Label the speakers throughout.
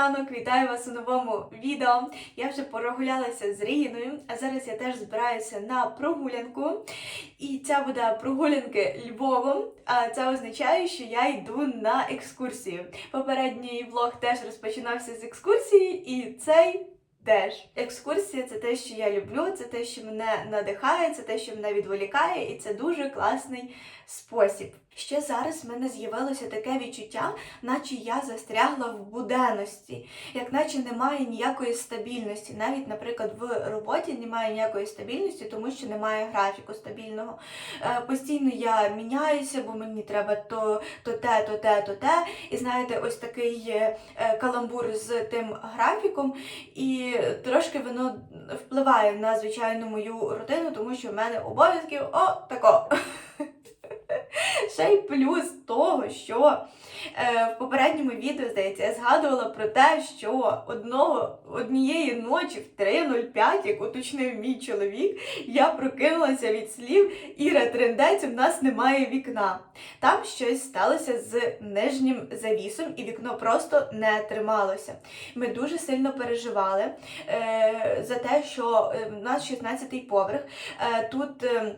Speaker 1: ранок, вітаю вас у новому відео. Я вже прогулялася з Регіною, а зараз я теж збираюся на прогулянку. І ця буде прогулянки Львовом. А це означає, що я йду на екскурсію. Попередній влог теж розпочинався з екскурсії, і цей. Теж екскурсія це те, що я люблю, це те, що мене надихає, це те, що мене відволікає, і це дуже класний спосіб. Ще зараз в мене з'явилося таке відчуття, наче я застрягла в буденності, як наче немає ніякої стабільності. Навіть, наприклад, в роботі немає ніякої стабільності, тому що немає графіку стабільного. Е, постійно я міняюся, бо мені треба то, то те, то те, то те. І знаєте, ось такий е, каламбур з тим графіком, і трошки воно впливає на звичайну мою рутину, тому що в мене обов'язків о тако. Ще й плюс того, що е, в попередньому відео, здається, я згадувала про те, що одного, однієї ночі в 3.05, як уточнив мій чоловік, я прокинулася від слів Іра Трендець, у нас немає вікна. Там щось сталося з нижнім завісом, і вікно просто не трималося. Ми дуже сильно переживали е, за те, що е, у нас 16-й поверх. Е, тут. Е,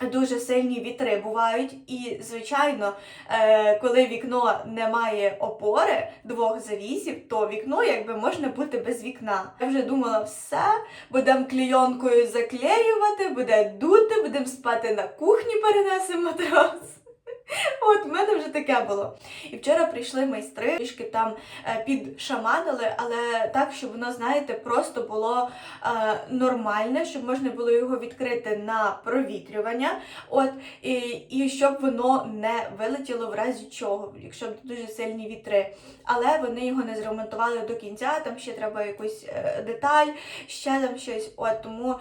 Speaker 1: Дуже сильні вітри бувають, і, звичайно, е, коли вікно не має опори двох завісів, то вікно якби можна бути без вікна. Я вже думала, все, будемо клійонкою заклеювати, буде дути, будемо спати на кухні, перенесемо матрас. От, в мене вже таке було. І вчора прийшли майстри, трішки там е, підшаманили, але так, щоб воно, знаєте, просто було е, нормальне, щоб можна було його відкрити на провітрювання, от, і, і щоб воно не вилетіло в разі чого, якщо дуже сильні вітри. Але вони його не зремонтували до кінця, там ще треба якусь е, деталь, ще там щось. От, тому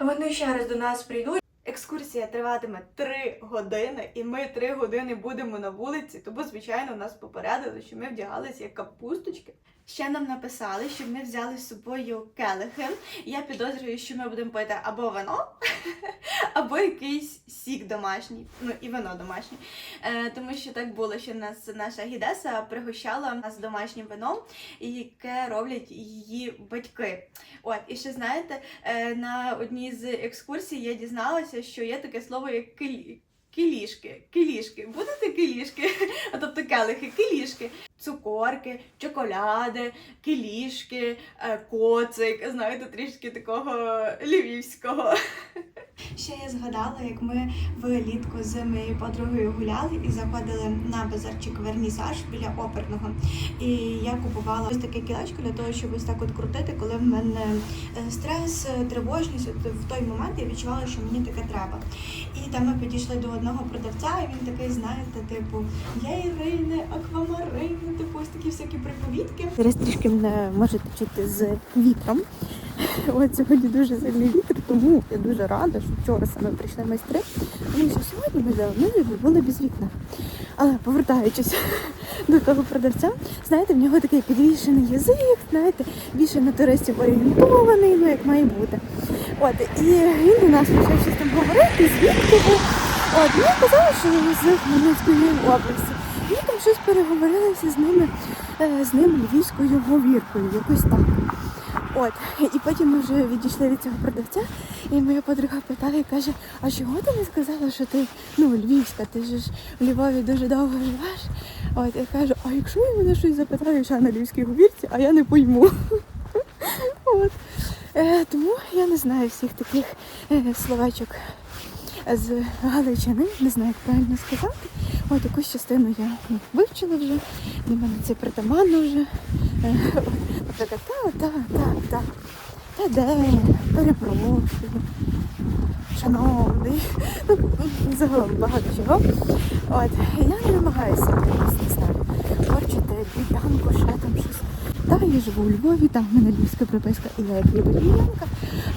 Speaker 1: вони ще раз до нас прийдуть. Екскурсія триватиме 3 години, і ми 3 години будемо на вулиці, тому, звичайно, нас попередили, що ми вдягалися як капусточки. Ще нам написали, щоб ми взяли з собою келихи. Я підозрюю, що ми будемо пити або вино, або якийсь сік домашній, ну і вино домашнє. Е, тому що так було, що нас наша гідеса пригощала нас домашнім вином, яке роблять її батьки. От, і ще знаєте, е, на одній з екскурсій я дізналася, що є таке слово як килі. Кілішки, кілішки, будете кілішки, а тобто келихи, кілішки, цукорки, чоколяди, кілішки, е, коцик, знаєте, трішки такого львівського. Ще я згадала, як ми влітку з моєю подругою гуляли і заходили на базарчик вернісаж біля оперного. І я купувала ось таке кілечко для того, щоб ось так от крутити, коли в мене е, стрес, тривожність. От в той момент я відчувала, що мені таке треба. І там ми підійшли до одного продавця, і він такий, знаєте, типу, я Ірини, аквамарини, типу, ось такі всякі приповідки. Зараз трішки мене можете чути з вітром. От сьогодні дуже сильний вітер, тому я дуже рада, що вчора саме прийшли майстри. Тому що сьогодні ми давно були без вікна. Але повертаючись до того продавця, знаєте, в нього такий підвішений язик, знаєте, більше на туристів орієнтований, ну як має бути. От, і він до нас почав щось там говорити, звідки ви. От, ну, казали, що він з Хмельницької області. Ми там щось переговорилися з ними, е, з ним львівською говіркою, якось так. От, і потім ми вже відійшли від цього продавця, і моя подруга питала і каже, а чого ти не сказала, що ти ну, львівська, ти ж в Львові дуже довго живеш. От, я кажу, а якщо я мене щось запитаю, що на львівській говірці, а я не пойму. От. Е, тому я не знаю всіх таких е, словечок з Галичини, не знаю, як правильно сказати. От якусь частину я вивчила вже, для мене це притаманно вже. Е, Наприклад, та, та, та, та. Та де, перепрошую, шановний. Ну, загалом багато чого. От, я не намагаюся корчити львів'янку, ще там щось. Та, я живу у Львові, там в мене львівська приписка, і я як львів'янка.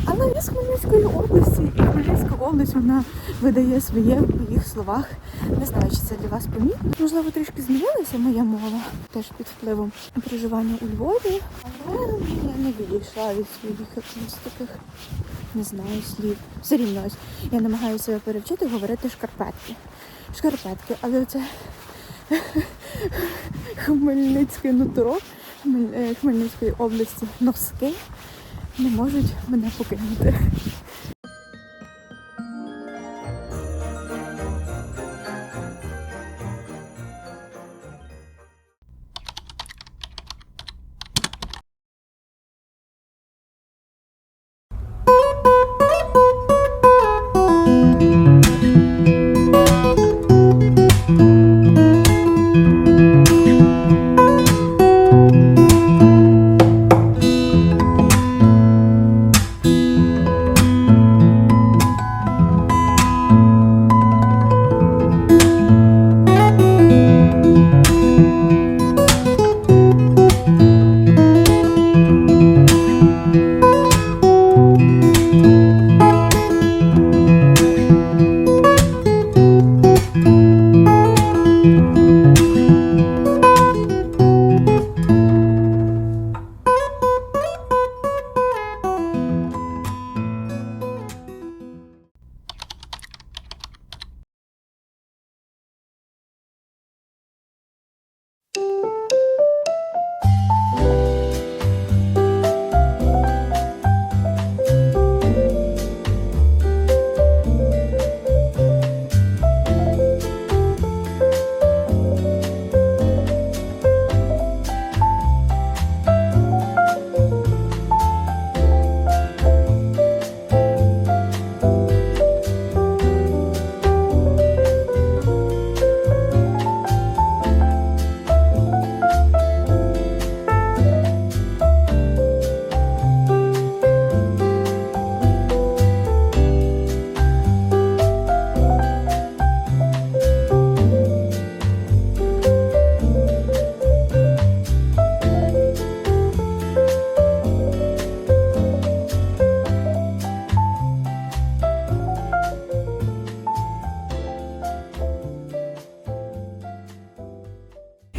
Speaker 1: Але я з Хмельницької області, і Хмельницька область вона видає своє в моїх словах. Не знаю, чи це для вас помітно. Можливо, трішки змінилася моя мова, теж під впливом проживання у Львові. Але я не відійшла від своїх якихось таких, не знаю, слів. Все рівно ось я намагаюся перевчити говорити шкарпетки. Шкарпетки, але це хмельницьке нутро
Speaker 2: е, Хмельницької області носки не можуть мене покинути.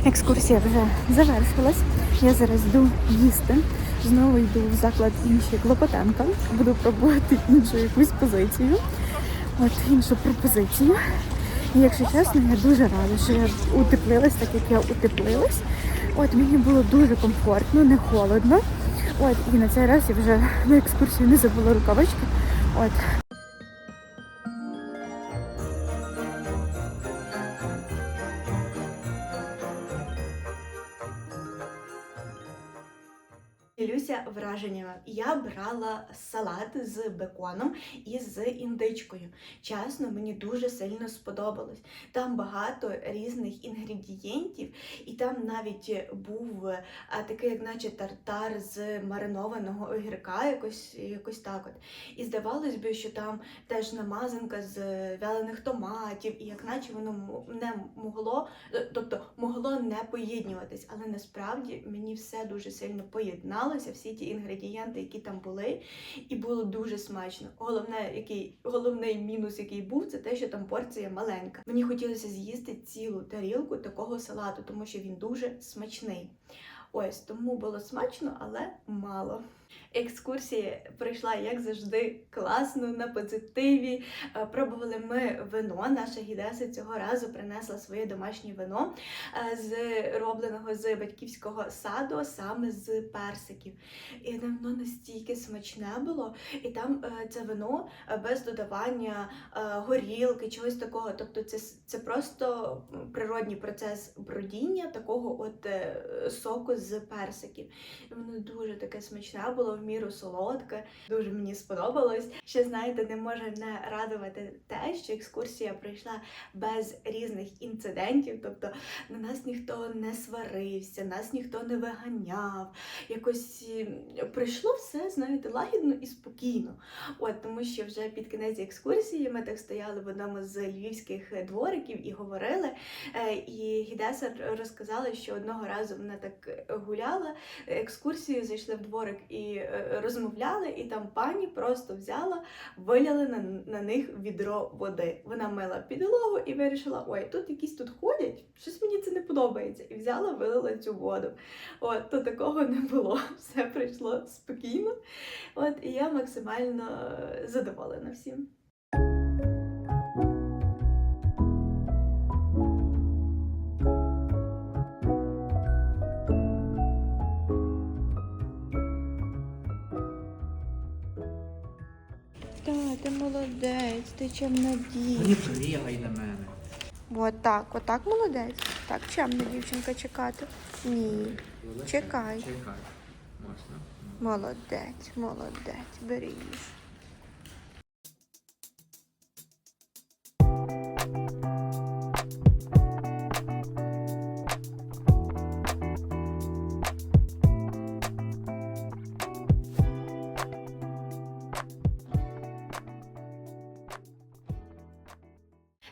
Speaker 2: Екскурсія вже завершилась. Я зараз йду їсти. Знову йду в заклад інший Клопотенка. Буду пробувати іншу якусь позицію. От іншу пропозицію. І якщо чесно, я дуже рада, що я утеплилась так, як я утеплилась. От мені було дуже комфортно, не холодно. От і на цей раз я вже на екскурсію не забула рукавички. От
Speaker 1: Ділюся. Я брала салат з беконом і з індичкою. Чесно, мені дуже сильно сподобалось. Там багато різних інгредієнтів, і там навіть був е, такий, як наче тартар з маринованого огірка, якось, якось так от. І здавалось би, що там теж намазанка з вялених томатів, і як наче воно не могло, е, тобто могло не поєднюватись, але насправді мені все дуже сильно поєдналося, всі ті інгредієнти, які там були, і було дуже смачно. Головне, який головний мінус, який був, це те, що там порція маленька. Мені хотілося з'їсти цілу тарілку такого салату, тому що він дуже смачний. Ось тому було смачно, але мало. Екскурсія пройшла, як завжди, класно, на позитиві. Е, Пробували ми вино. Наша гідеса цього разу принесла своє домашнє вино е, робленого з батьківського саду, саме з персиків. І воно настільки смачне було, і там е, це вино без додавання горілки, чогось такого. Тобто, це, це просто природній процес бродіння такого от соку з персиків. І воно дуже таке смачне було, в міру солодке. Дуже мені сподобалось. Ще знаєте, не може не радувати те, що екскурсія пройшла без різних інцидентів. Тобто на нас ніхто не сварився, нас ніхто не виганяв. Якось е, пройшло все, знаєте, лагідно і спокійно. От тому, що вже під кінець екскурсії ми так стояли в одному з львівських двориків і говорили. Е, І Гідеса розказала, що одного разу вона так гуляла екскурсію, зайшли в дворик і е, розмовляли, і там пані просто взяла, виляли на, на них відро води. Вона мила підлогу і вирішила: ой, тут якісь тут ходять, щось мені це не подобається. І взяла, вилила цю воду. От, то такого не було. Все пройшло спокійно. От, і я максимально е, задоволена всім.
Speaker 2: Ти чемна
Speaker 3: Не пригай на мене.
Speaker 2: Отак, отак молодець. Так, чемна дівчинка чекати. Ні. Чекай.
Speaker 3: Чекай. Можна?
Speaker 2: Молодець, молодець, бери.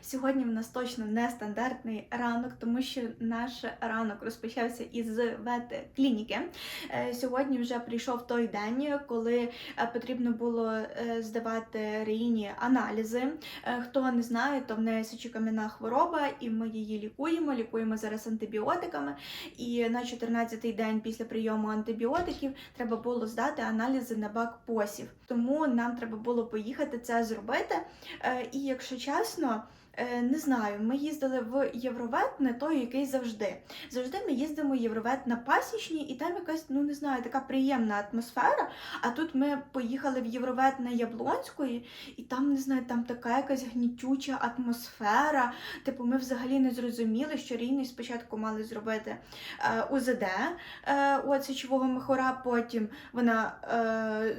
Speaker 1: Сьогодні в нас точно не стандартний ранок, тому що наш ранок розпочався із ветклініки. Е, Сьогодні вже прийшов той день, коли е, потрібно було е, здавати Реїні аналізи. Хто не знає, то в неї сечокам'яна хвороба, і ми її лікуємо. Лікуємо зараз антибіотиками. І на 14-й день після прийому антибіотиків треба було здати аналізи на бак посів. Тому нам треба було поїхати це зробити. І якщо чесно. Е, Не знаю, ми їздили в Євровет, не той, який завжди. Завжди ми їздимо в Євровет на пасічні, і там якась, ну не знаю, така приємна атмосфера. А тут ми поїхали в Євровет на Яблонської, і там, не знаю, там така якась гнітюча атмосфера. Типу, ми взагалі не зрозуміли, що рівний спочатку мали зробити е, УЗД е, от сечового мехора, потім вона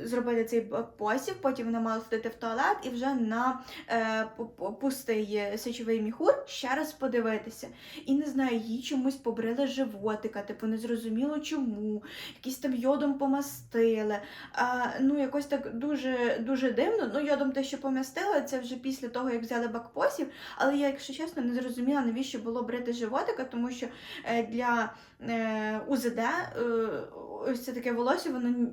Speaker 1: е, зробити цей посів, потім вона мала ходити в туалет і вже на е, пу- пу- пустий сечовий міхур ще раз подивитися. І не знаю, їй чомусь побрили животика, типу не зрозуміло чому, якісь там йодом помастили. А, ну, якось так дуже дуже дивно. Ну, йодом те, що помастили, це вже після того, як взяли бакпосів. Але я, якщо чесно, не зрозуміла, навіщо було брити животика, тому що е, для е, УЗД е, ось це таке волосся, воно.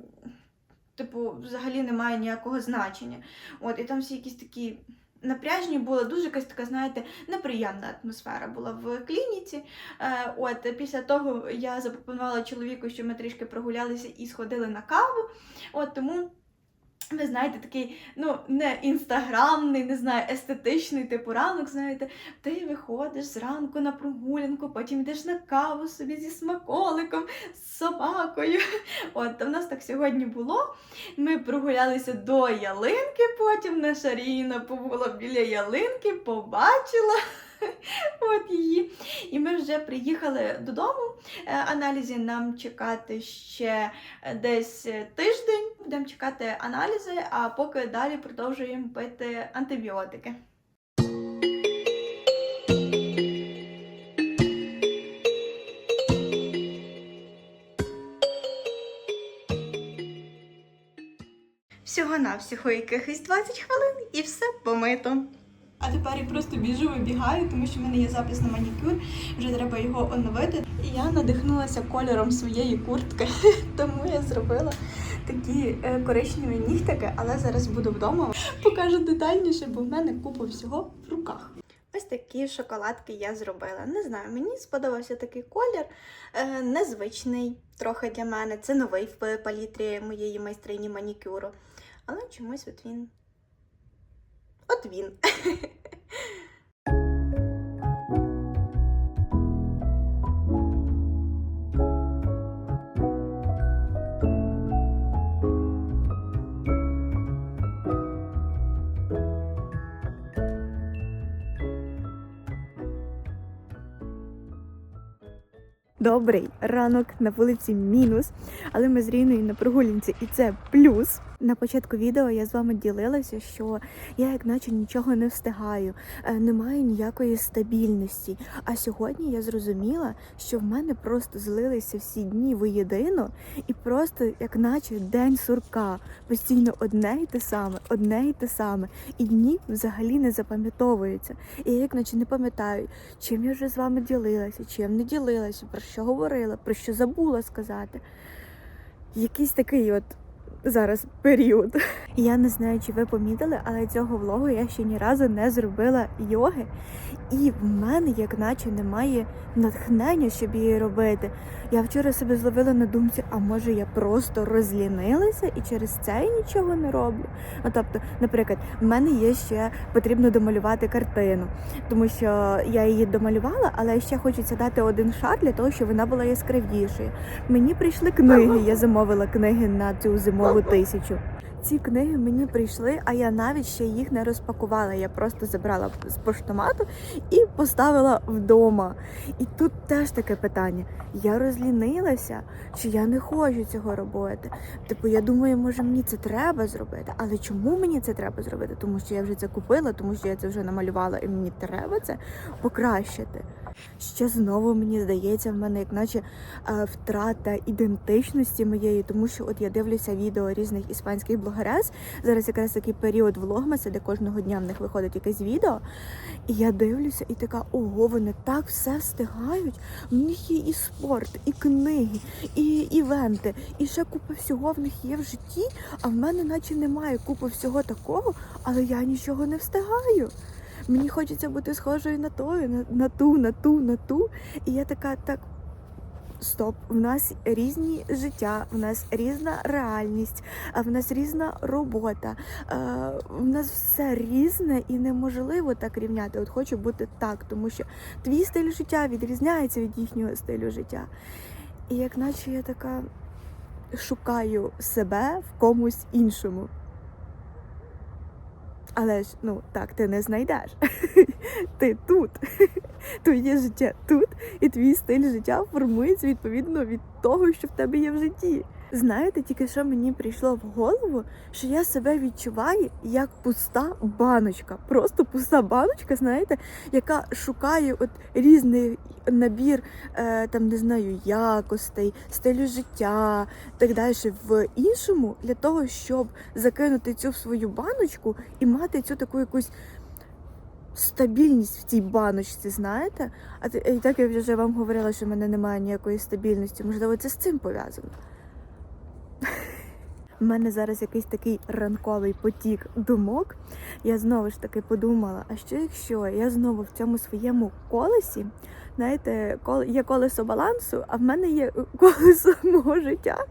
Speaker 1: Типу, взагалі не має ніякого значення. От, і там всі якісь такі напряжні були, дуже якась така, знаєте, неприємна атмосфера була в клініці. Е, от, після того я запропонувала чоловіку, що ми трішки прогулялися і сходили на каву. От, тому. Ви знаєте, такий, ну, не інстаграмний, не знаю, естетичний типу ранок, знаєте, ти виходиш зранку на прогулянку, потім йдеш на каву собі зі смаколиком, з собакою. От, у нас так сьогодні було. Ми прогулялися до ялинки, потім наша Ріна побула біля ялинки, побачила от її. І ми вже приїхали додому. Е, Аналізі нам чекати ще е, десь е, тиждень. Будемо чекати аналізи, а поки далі продовжуємо пити антибіотики. Всього-навсього якихось 20 хвилин і все помито. А тепер я просто біжу, вибігаю, тому що в мене є запис на манікюр, вже треба його оновити. І я надихнулася кольором своєї куртки, тому я зробила такі е, коричневі нігтики, але зараз буду вдома. Покажу детальніше, бо в мене купа всього в руках. Ось такі шоколадки я зробила. Не знаю, мені сподобався такий колір, е, незвичний трохи для мене. Це новий в палітрі моєї майстрині манікюру. Але чомусь от він. От він.
Speaker 2: Добрий ранок на вулиці мінус, але ми з Ріною на прогулянці, і це плюс. На початку відео я з вами ділилася, що я як наче нічого не встигаю, е, немає ніякої стабільності. А сьогодні я зрозуміла, що в мене просто злилися всі дні воєдино, і просто як наче день сурка, постійно одне й те саме, одне й те саме, і дні взагалі не запам'ятовуються. І я як наче не пам'ятаю, чим я вже з вами ділилася, чим не ділилася, про що говорила, про що забула сказати. Якийсь такий от зараз період. Я не знаю, чи ви помітили, але цього влогу я ще ні разу не зробила йоги.
Speaker 1: І в мене, як наче, немає натхнення, щоб її робити. Я вчора себе зловила на думці, а може я просто розлінилася і через це я нічого не роблю. Ну тобто, наприклад, в мене є ще потрібно домалювати картину, тому що я її домалювала, але ще хочеться дати один шар для того, щоб вона була яскравішою. Мені прийшли книги. Я замовила книги на цю зимову тисячу. Ці книги мені прийшли, а я навіть ще їх не розпакувала. Я просто забрала з поштомату і поставила вдома. І тут теж таке питання: я розлінилася, чи я не хочу цього робити? Типу, я думаю, може мені це треба зробити, але чому мені це треба зробити? Тому що я вже це купила, тому що я це вже намалювала, і мені треба це покращити. Ще знову мені здається, в мене як наче е, втрата ідентичності моєї, тому що от я дивлюся відео різних іспанських блогерес. Зараз якраз такий період влогмаса, де кожного дня в них виходить якесь відео. І я дивлюся, і така, ого, вони так все встигають. В них є і спорт, і книги, і івенти, і ще купа всього в них є в житті. А в мене наче немає купи всього такого, але я нічого не встигаю. Мені хочеться бути схожою на тою, на, на ту, на ту, на ту. І я така, так. Стоп, в нас різні життя, в нас різна реальність, в нас різна робота. е, В нас все різне і неможливо так рівняти. От хочу бути так, тому що твій стиль життя відрізняється від їхнього стилю життя. І як наче я така шукаю себе в комусь іншому. Але ж ну так ти не знайдеш. Ти тут. Твоє життя тут, і твій стиль життя формується відповідно від того, що в тебе є в житті. Знаєте, тільки що мені прийшло в голову, що я себе відчуваю як пуста баночка. Просто пуста баночка, знаєте, яка шукає от різний набір, е, там не знаю, якостей, стилю життя, так далі в іншому для того, щоб закинути цю свою баночку і мати цю таку якусь стабільність в цій баночці, знаєте? А і так я вже вам говорила, що в мене немає ніякої стабільності. Можливо, це з цим пов'язано. У мене зараз якийсь такий ранковий потік думок. Я знову ж таки подумала: а що якщо я знову в цьому своєму колесі, знаєте, є колесо балансу, а в мене є колесо мого життя.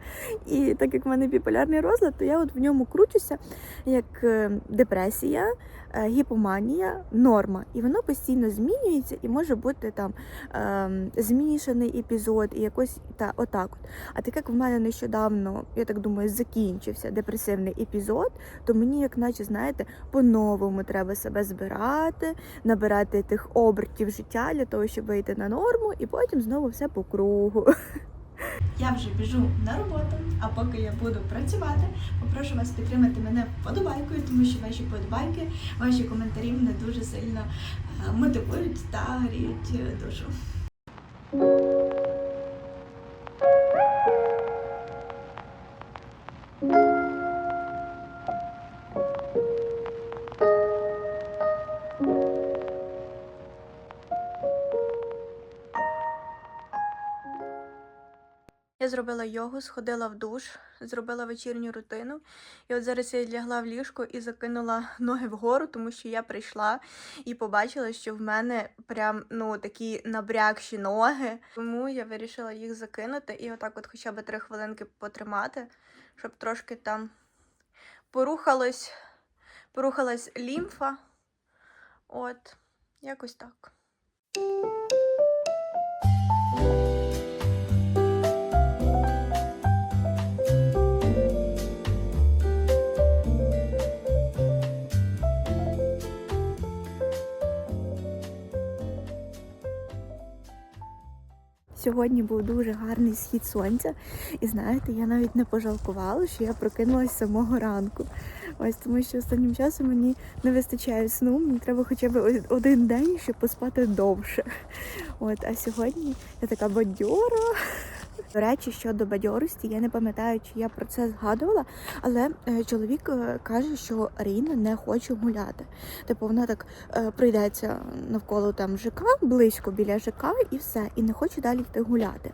Speaker 1: І так як в мене біполярний розлад, то я от в ньому кручуся як е, депресія, е, гіпоманія, норма. І воно постійно змінюється і може бути там ем, змішаний епізод і якось та отак. От. А так як в мене нещодавно, я так думаю, закінчився депресивний епізод, то мені, як наче, знаєте, по-новому треба себе збирати, набирати тих обертів життя для того, щоб вийти на норму, і потім знову все по кругу.
Speaker 4: Я вже біжу на роботу, а поки я буду працювати, попрошу вас підтримати мене вподобайкою, тому що ваші подобайки, ваші коментарі мене дуже сильно е, мотивують та гріють душу. Зробила йогу, сходила в душ, зробила вечірню рутину. І от зараз я лягла в ліжко і закинула ноги вгору, тому що я прийшла і побачила, що в мене прям ну такі набрякші ноги. Тому я вирішила їх закинути і отак, от хоча б три хвилинки потримати, щоб трошки там порухалось, порухалась лімфа. От, якось так.
Speaker 1: Сьогодні був дуже гарний схід сонця, і знаєте, я навіть не пожалкувала, що я прокинулася самого ранку. Ось тому, що останнім часом мені не вистачає сну, мені треба хоча б один день, щоб поспати довше. От, а сьогодні я така бадьора. До речі, щодо бадьорості, я не пам'ятаю, чи я про це згадувала, але е, чоловік е, каже, що Ріна не хоче гуляти. Типу, вона так е, пройдеться навколо там ЖК, близько біля ЖК, і все, і не хоче далі йти гуляти.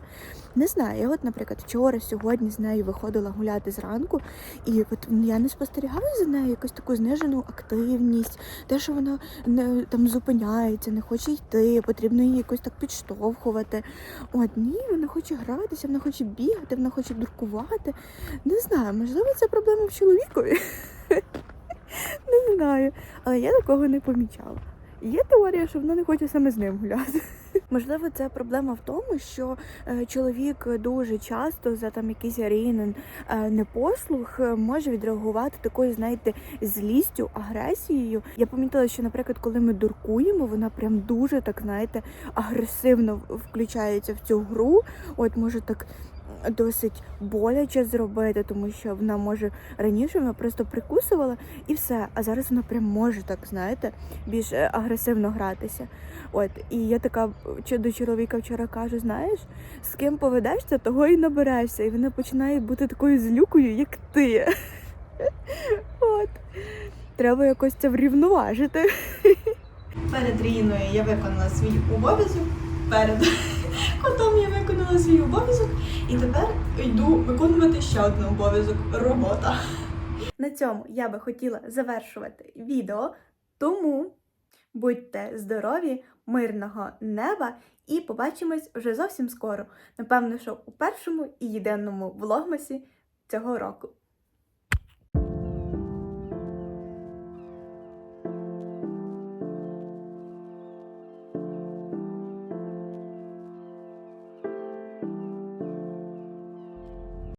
Speaker 1: Не знаю, я от, наприклад, вчора, сьогодні з нею виходила гуляти зранку, і от я не спостерігаю за нею якусь таку знижену активність, те, що вона не там зупиняється, не хоче йти, потрібно її якось так підштовхувати. От ні, вона хоче гратися, вона хоче бігати, вона хоче дуркувати. Не знаю, можливо, це проблема в чоловікові. Не знаю, але я такого не помічала. Є теорія, що вона не хоче саме з ним гуляти. Можливо, це проблема в тому, що е, чоловік дуже часто за там якийсь рівень е, непослух е, може відреагувати такою, знаєте, злістю, агресією. Я помітила, що, наприклад, коли ми дуркуємо, вона прям дуже так, знаєте, агресивно включається в цю гру. От може так. Досить боляче зробити, тому що вона може раніше вона просто прикусувала і все. А зараз вона прям може так, знаєте, більш е, агресивно гратися. От, і я така до чоловіка вчора кажу: знаєш, з ким поведешся, того і наберешся. І вона починає бути такою злюкою, як ти. От. Треба якось це врівноважити.
Speaker 5: Перед Ріною я виконала свій обов'язок. Перед котом я виконала свій обов'язок. І тепер йду виконувати ще один обов'язок робота.
Speaker 1: На цьому я би хотіла завершувати відео. Тому будьте здорові, мирного неба і побачимось вже зовсім скоро. Напевно, що у першому і єдиному влогмасі цього року.